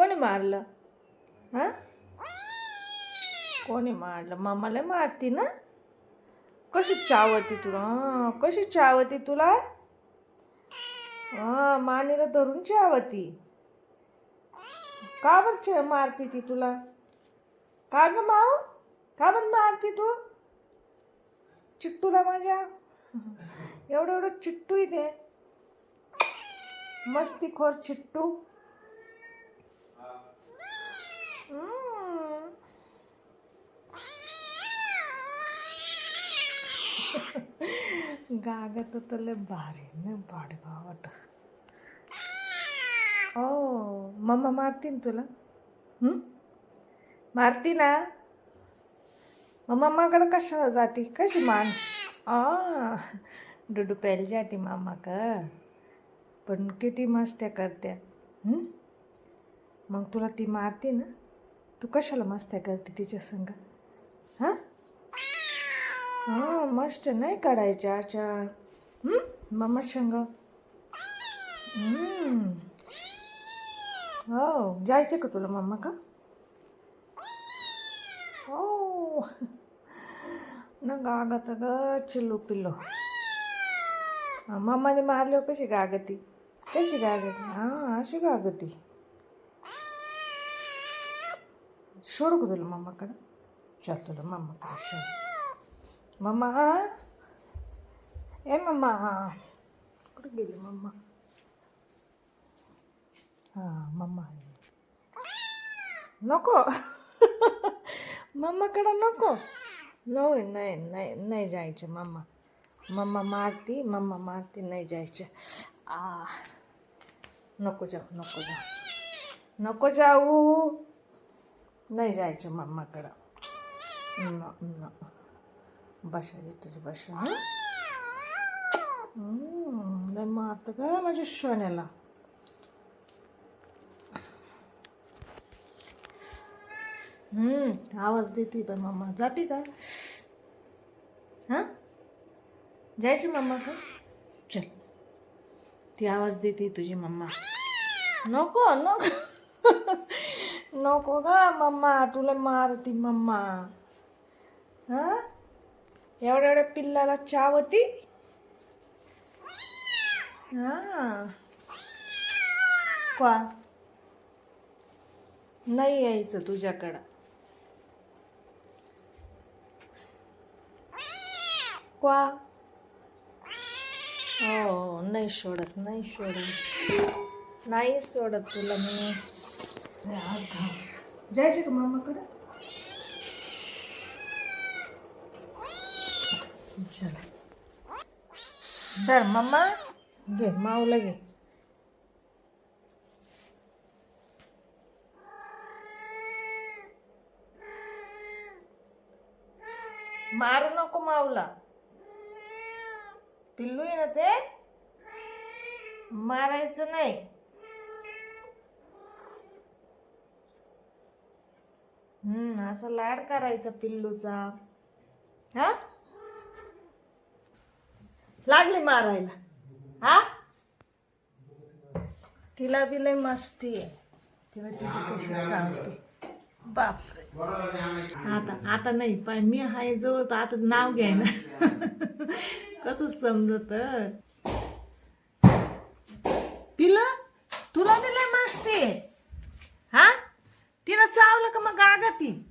कोणी मारलं? हां? कोणी मारलं? मामाला मारती ना? कशी चावती तुला हां कशी चावती तुला? हां मानेला धरून चावती. का बरं मारती ती तुला? का ग माऊ? का बरं मारती तू? चिट्टूला माझ्या? एवढं एवढं चिट्टू इथे. मस्तीखोर चिट्टू हम्म. गागत तर लय भारी नाही भारी गावाट ओ मम्मा मारतीन तुला मारती ना मग मम्माकडं कशाला जाती कशी मान आ डुडू प्यायला जाती मामाकडं पण किती मस्त्या करत्या हं? मग तुला ती मारते ना तू कशाला मस्त्या करते तिच्या संग हां मस्त नाही काढायच्या अच्छा मम्मा संग? हो. जायचं का तुला मम्मा का? हो. ना गागत ग चिल्लू पिल्लू. मम्माने मारलो हो, कशी गागती? कशी गागती? हां अशी गागती. सोडू का तुला मम्माकडं चल तुला मम्माकडे सोड. मम्मा ए मम्मा कुठे गेली मम्मा हां मम्मा नको मम्माकडं नको नाही नाही नाही नाही जायचं मम्मा मम्मा मारती मम्मा मारती नाही जायचं आ नको जाऊ नको जाऊ नको जाऊ नाही जायचं मम्माकडं न बशा बसा तुझं बसा हं? हम्म, मारतं का माझ्या शोण्याला आवाज देते पण मम्मा जाते का? हां? जायची मम्मा का चल. ती आवाज देते तुझी मम्मा नको नको. नको का मम्मा तुला मारती मम्मा हां? एवढ्या एवढ्या पिल्लाला चावती? हां. क्वा नाही यायचं तुझ्याकडं. क्वा हो नाही सोडत नाही सोडत. नाही सोडत तुला मी. जायचं का मामाकडं? चला. धर मम्मा घे माऊला घे. मारू नको माऊला. पिल्लू आहे ना ते? मारायचं नाही. हम्म असं लाड करायचा पिल्लूचा. हा? लागली मारायला. हा? तिला बी लय मस्ती आहे. तिला ती बी कशी चालते. बापरे. आता आता नाही पण मी आहे जवळ तर आता नाव घ्याय ना कसं समजत? पिला तुला बी लय मस्ती आहे. हा? तिनं चावलं का मग गागा ती?